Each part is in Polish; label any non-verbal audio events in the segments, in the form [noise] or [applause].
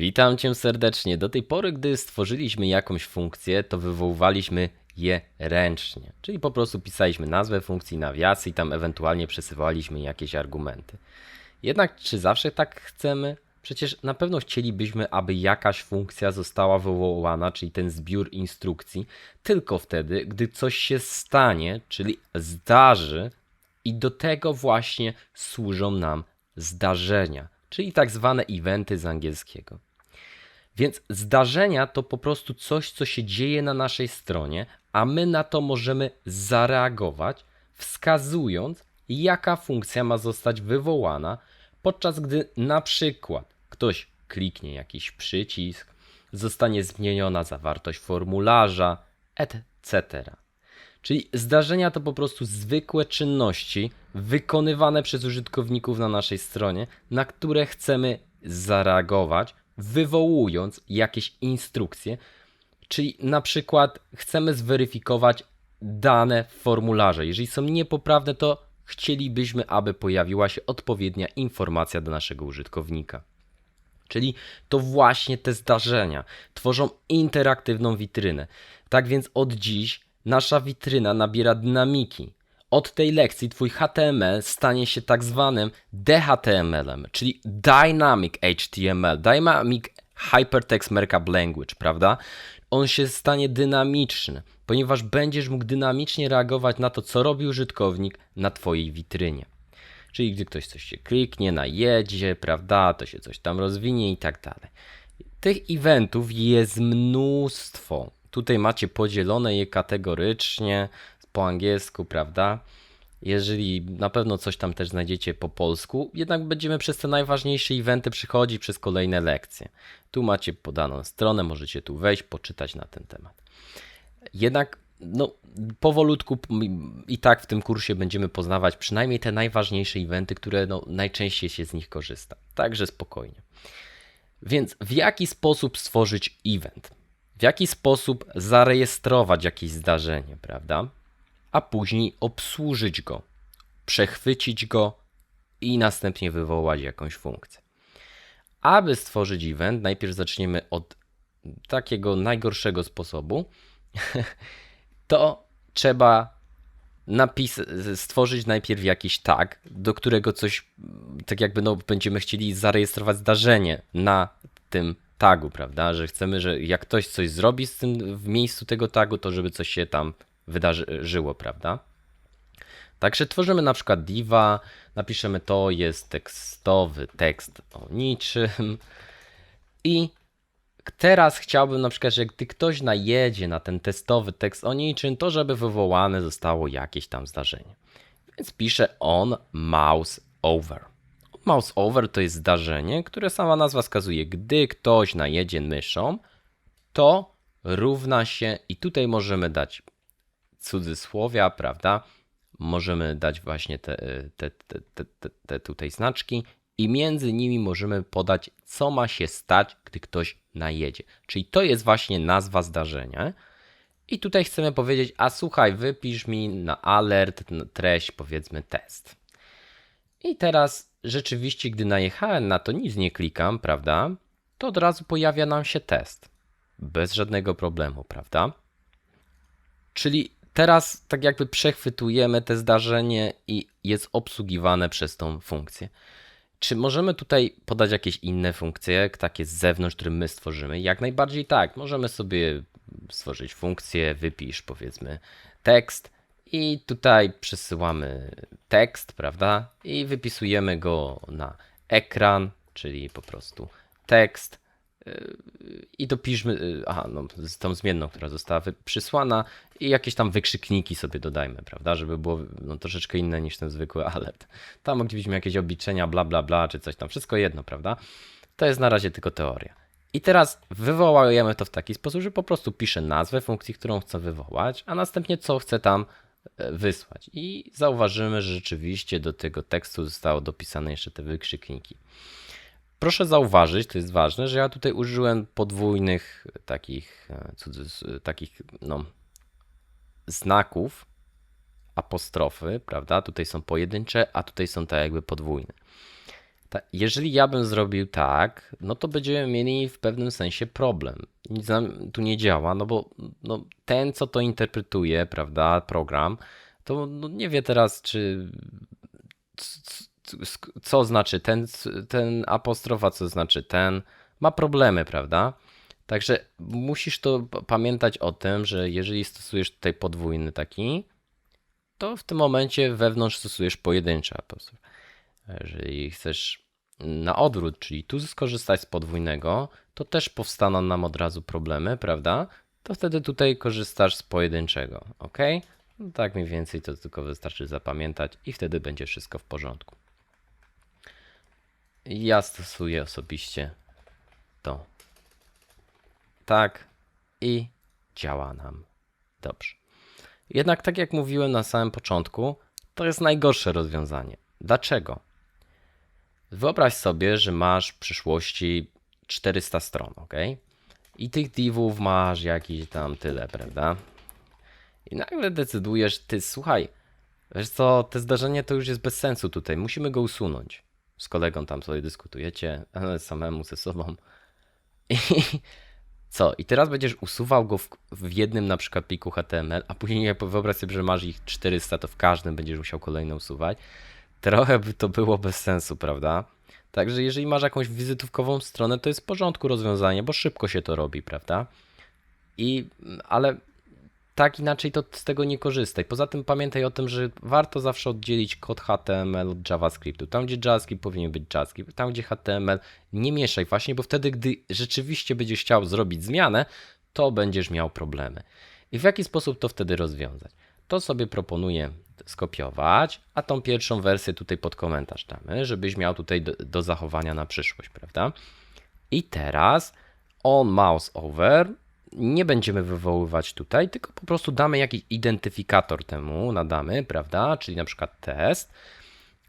Witam cię serdecznie. Do tej pory, gdy stworzyliśmy jakąś funkcję, to wywoływaliśmy je ręcznie. Czyli po prostu pisaliśmy nazwę funkcji, nawiasy i tam ewentualnie przesyłaliśmy jakieś argumenty. Jednak czy zawsze tak chcemy? Przecież na pewno chcielibyśmy, aby jakaś funkcja została wywołana, czyli ten zbiór instrukcji, tylko wtedy, gdy coś się stanie, czyli zdarzy, i do tego właśnie służą nam zdarzenia, czyli tak zwane eventy z angielskiego. Więc zdarzenia to po prostu coś, co się dzieje na naszej stronie, a my na to możemy zareagować, wskazując, jaka funkcja ma zostać wywołana, podczas gdy na przykład ktoś kliknie jakiś przycisk, zostanie zmieniona zawartość formularza, etc. Czyli zdarzenia to po prostu zwykłe czynności wykonywane przez użytkowników na naszej stronie, na które chcemy zareagować, wywołując jakieś instrukcje. Czyli na przykład chcemy zweryfikować dane w formularze. Jeżeli są niepoprawne, to chcielibyśmy, aby pojawiła się odpowiednia informacja do naszego użytkownika. Czyli to właśnie te zdarzenia tworzą interaktywną witrynę. Tak więc od dziś nasza witryna nabiera dynamiki. Od tej lekcji twój HTML stanie się tak zwanym DHTML-em, czyli Dynamic HTML, Dynamic Hypertext Markup Language, prawda? On się stanie dynamiczny, ponieważ będziesz mógł dynamicznie reagować na to, co robi użytkownik na twojej witrynie. Czyli gdy ktoś coś się kliknie, najedzie, prawda, to się coś tam rozwinie i tak dalej. Tych eventów jest mnóstwo. Tutaj macie podzielone je kategorycznie po angielsku, prawda? Jeżeli na pewno coś tam też znajdziecie po polsku, jednak będziemy przez te najważniejsze eventy przychodzić przez kolejne lekcje. Tu macie podaną stronę, możecie tu wejść, poczytać na ten temat. Jednak no, powolutku i tak w tym kursie będziemy poznawać przynajmniej te najważniejsze eventy, które no, najczęściej się z nich korzysta. Także spokojnie. Więc w jaki sposób stworzyć event? W jaki sposób zarejestrować jakieś zdarzenie, prawda? A później obsłużyć go, przechwycić go i następnie wywołać jakąś funkcję. Aby stworzyć event, najpierw zaczniemy od takiego najgorszego sposobu. [laughs] to trzeba napis stworzyć najpierw jakiś tag, do którego coś, tak jakby no, będziemy chcieli zarejestrować zdarzenie na tym tagu, prawda? Że chcemy, że jak ktoś coś zrobi z tym w miejscu tego tagu, to żeby coś się tam wydarzyło, prawda? Także tworzymy na przykład diva, napiszemy to jest tekstowy tekst o niczym i Teraz chciałbym na przykład, że gdy ktoś najedzie na ten testowy tekst o niczym, to żeby wywołane zostało jakieś tam zdarzenie. Więc piszę on mouse over. Mouse over to jest zdarzenie, które sama nazwa wskazuje. Gdy ktoś najedzie myszą, to równa się i tutaj możemy dać cudzysłowia, prawda? Możemy dać właśnie te, te, te, te, tutaj znaczki i między nimi możemy podać, co ma się stać, gdy ktoś najedzie. Czyli to jest właśnie nazwa zdarzenia. I tutaj chcemy powiedzieć, a słuchaj, wypisz mi na alert treść, powiedzmy test. I teraz rzeczywiście, gdy najechałem na to, nic nie klikam, prawda? To od razu pojawia nam się test. Bez żadnego problemu, prawda? Czyli teraz tak jakby przechwytujemy te zdarzenie i jest obsługiwane przez tą funkcję. Czy możemy tutaj podać jakieś inne funkcje, takie z zewnątrz, które my stworzymy? Jak najbardziej tak. Możemy sobie stworzyć funkcję, wypisz powiedzmy tekst i tutaj przesyłamy tekst, prawda? I wypisujemy go na ekran, czyli po prostu tekst i dopiszmy, y, aha, no, tą zmienną, która została przysłana i jakieś tam wykrzykniki sobie dodajmy, prawda, żeby było no, troszeczkę inne niż ten zwykły alert. Tam moglibyśmy jakieś obliczenia, bla, bla, bla, czy coś tam, wszystko jedno, prawda. To jest na razie tylko teoria. I teraz wywołujemy to w taki sposób, że po prostu piszę nazwę funkcji, którą chcę wywołać, a następnie co chcę tam e, wysłać. I zauważymy, że rzeczywiście do tego tekstu zostało dopisane jeszcze te wykrzykniki. Proszę zauważyć, to jest ważne, że ja tutaj użyłem podwójnych takich, e, takich no, znaków, apostrofy, prawda? Tutaj są pojedyncze, a tutaj są tak jakby podwójne. Ta, jeżeli ja bym zrobił tak, no to będziemy mieli w pewnym sensie problem. Nic nam tu nie działa, no bo no, ten, co to interpretuje, prawda, program, to no, nie wie teraz, czy co znaczy ten, ten co znaczy ten. Ma problemy, prawda? Także musisz to pamiętać o tym, że jeżeli stosujesz tutaj podwójny taki, to w tym momencie wewnątrz stosujesz pojedynczy apostrof. Jeżeli chcesz na odwrót, czyli tu skorzystać z podwójnego, to też powstaną nam od razu problemy, prawda? To wtedy tutaj korzystasz z pojedynczego, ok? No tak mniej więcej to tylko wystarczy zapamiętać i wtedy będzie wszystko w porządku. Ja stosuję osobiście to. Tak i działa nam dobrze. Jednak tak jak mówiłem na samym początku, to jest najgorsze rozwiązanie. Dlaczego? Wyobraź sobie, że masz w przyszłości 400 stron, ok? I tych divów masz jakieś tam tyle, prawda? I nagle decydujesz, ty słuchaj, wiesz co, te zdarzenie to już jest bez sensu tutaj, musimy go usunąć. Z kolegą tam sobie dyskutujecie, ale samemu ze sobą. I [laughs] co? I teraz będziesz usuwał go w, w jednym na przykład pliku HTML, a później wyobraź sobie, że masz ich 400, to w każdym będziesz musiał kolejną usuwać. Trochę by to było bez sensu, prawda? Także jeżeli masz jakąś wizytówkową stronę, to jest w porządku rozwiązanie, bo szybko się to robi, prawda? I, ale tak inaczej to z tego nie korzystaj. Poza tym pamiętaj o tym, że warto zawsze oddzielić kod HTML od JavaScriptu. Tam, gdzie JavaScript powinien być JavaScript, tam, gdzie HTML nie mieszaj właśnie, bo wtedy, gdy rzeczywiście będziesz chciał zrobić zmianę, to będziesz miał problemy. I w jaki sposób to wtedy rozwiązać? To sobie proponuję skopiować, a tą pierwszą wersję tutaj pod komentarz damy, żebyś miał tutaj do, do zachowania na przyszłość, prawda? I teraz on mouse over nie będziemy wywoływać tutaj, tylko po prostu damy jakiś identyfikator temu, nadamy, prawda? Czyli na przykład test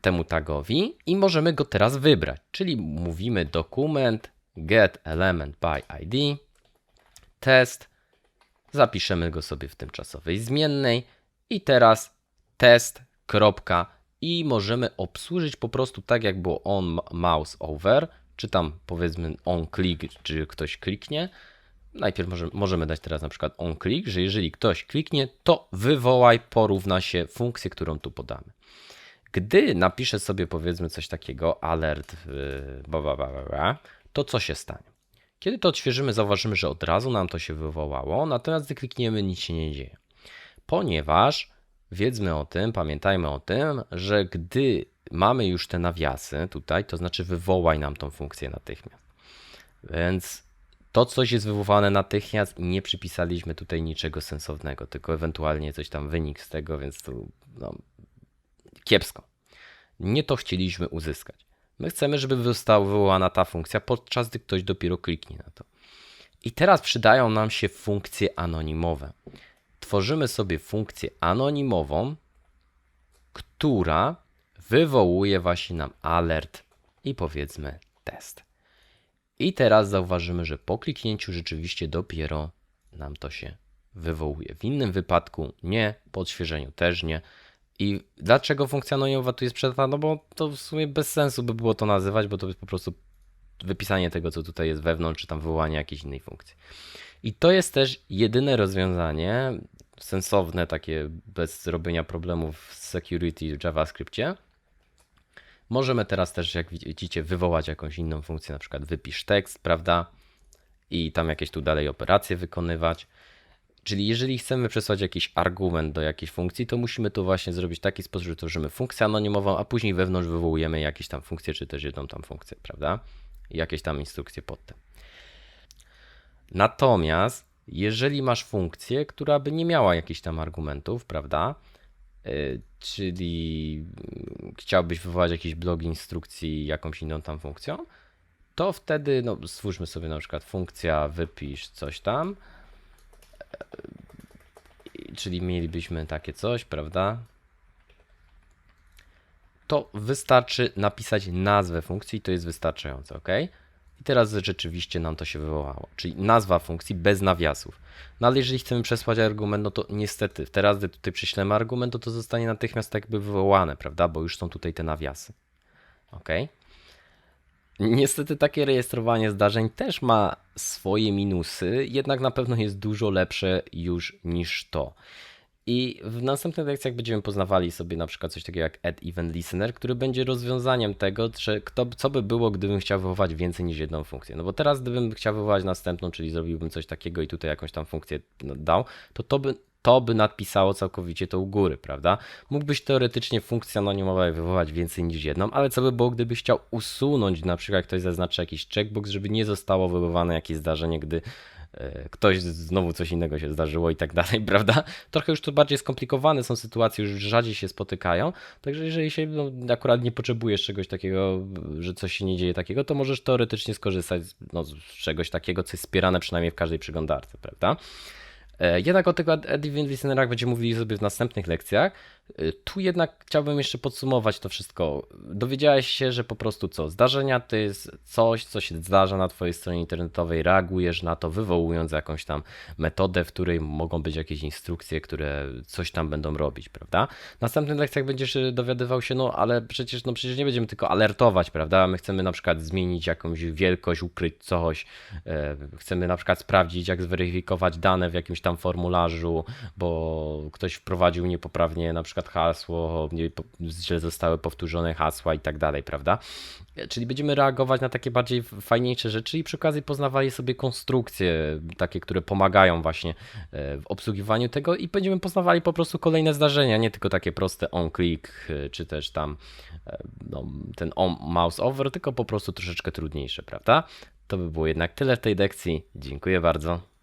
temu tagowi i możemy go teraz wybrać. Czyli mówimy dokument get element by id test, zapiszemy go sobie w tymczasowej zmiennej i teraz test, kropka i możemy obsłużyć po prostu tak jak było on mouse over, czy tam powiedzmy on click, czy ktoś kliknie. Najpierw może, możemy dać teraz na przykład on click, że jeżeli ktoś kliknie, to wywołaj porówna się funkcję, którą tu podamy. Gdy napiszę sobie powiedzmy coś takiego alert, yy, bla, bla, bla, bla, to co się stanie? Kiedy to odświeżymy, zauważymy, że od razu nam to się wywołało, natomiast gdy klikniemy, nic się nie dzieje. Ponieważ wiedzmy o tym, pamiętajmy o tym, że gdy mamy już te nawiasy tutaj, to znaczy wywołaj nam tą funkcję natychmiast. Więc to coś jest wywołane natychmiast i nie przypisaliśmy tutaj niczego sensownego, tylko ewentualnie coś tam wynik z tego, więc tu no, kiepsko. Nie to chcieliśmy uzyskać. My chcemy, żeby została wywołana ta funkcja, podczas gdy ktoś dopiero kliknie na to. I teraz przydają nam się funkcje anonimowe. Tworzymy sobie funkcję anonimową, która wywołuje właśnie nam alert i powiedzmy test. I teraz zauważymy, że po kliknięciu rzeczywiście dopiero nam to się wywołuje. W innym wypadku nie, po odświeżeniu też nie. I dlaczego tu jest przed No bo to w sumie bez sensu by było to nazywać, bo to jest po prostu wypisanie tego, co tutaj jest wewnątrz, czy tam wywołanie jakiejś innej funkcji. I to jest też jedyne rozwiązanie sensowne, takie bez zrobienia problemów w security w JavaScriptie. Możemy teraz też, jak widzicie, wywołać jakąś inną funkcję, na przykład wypisz tekst, prawda? I tam jakieś tu dalej operacje wykonywać. Czyli jeżeli chcemy przesłać jakiś argument do jakiejś funkcji, to musimy to właśnie zrobić w taki sposób, że tworzymy funkcję anonimową, a później wewnątrz wywołujemy jakieś tam funkcje, czy też jedną tam funkcję, prawda? I jakieś tam instrukcje pod tym. Natomiast jeżeli masz funkcję, która by nie miała jakichś tam argumentów, prawda? Yy, czyli mm, chciałbyś wywołać jakiś blok instrukcji jakąś inną tam funkcją, to wtedy no, stwórzmy sobie na przykład funkcja wypisz coś tam, yy, czyli mielibyśmy takie coś, prawda? To wystarczy napisać nazwę funkcji, to jest wystarczające, ok? I teraz rzeczywiście nam to się wywołało, czyli nazwa funkcji bez nawiasów. No ale jeżeli chcemy przesłać argument, no to niestety teraz, gdy tutaj prześlemy argument, to to zostanie natychmiast tak jakby wywołane, prawda? Bo już są tutaj te nawiasy. Ok? Niestety takie rejestrowanie zdarzeń też ma swoje minusy, jednak na pewno jest dużo lepsze już niż to. I w następnych lekcjach będziemy poznawali sobie na przykład coś takiego jak add event listener, który będzie rozwiązaniem tego, że kto, co by było, gdybym chciał wywołać więcej niż jedną funkcję. No bo teraz gdybym chciał wywołać następną, czyli zrobiłbym coś takiego i tutaj jakąś tam funkcję no, dał, to to by to by nadpisało całkowicie to u góry, prawda? Mógłbyś teoretycznie funkcję anonimowej wywołać więcej niż jedną, ale co by było, gdybyś chciał usunąć, na przykład ktoś zaznaczy jakiś checkbox, żeby nie zostało wywołane jakieś zdarzenie, gdy ktoś znowu coś innego się zdarzyło i tak [laughs] dalej, prawda? Trochę już to bardziej skomplikowane są sytuacje, już rzadziej się spotykają, także jeżeli się no, akurat nie potrzebujesz czegoś takiego, że coś się nie dzieje takiego, to możesz teoretycznie skorzystać no, z czegoś takiego, co jest wspierane przynajmniej w każdej przeglądarce, prawda? E, Jednak o tych event listenerach będziemy mówili sobie w następnych lekcjach. E, Tu jednak chciałbym jeszcze podsumować to wszystko. Dowiedziałeś się, że po prostu co? Zdarzenia to jest coś, co się zdarza na Twojej stronie internetowej, reagujesz na to, wywołując jakąś tam metodę, w której mogą być jakieś instrukcje, które coś tam będą robić, prawda? W następnych lekcjach będziesz e, dowiadywał się, no ale przecież, no przecież nie będziemy tylko alertować, prawda? My chcemy na przykład zmienić jakąś wielkość, ukryć coś, e, chcemy na przykład sprawdzić, jak zweryfikować dane w jakimś tam formularzu, bo ktoś wprowadził niepoprawnie na przykład hasło, nie, po- źle zostały powtórzone hasła i tak dalej, prawda? Czyli będziemy reagować na takie bardziej fajniejsze rzeczy i przy okazji poznawali sobie konstrukcje, takie, które pomagają właśnie e, w obsługiwaniu tego i będziemy poznawali po prostu kolejne zdarzenia, nie tylko takie proste on-click, e, czy też tam e, no, ten on mouse over, tylko po prostu troszeczkę trudniejsze, prawda? To by było jednak tyle w tej lekcji. Dziękuję bardzo.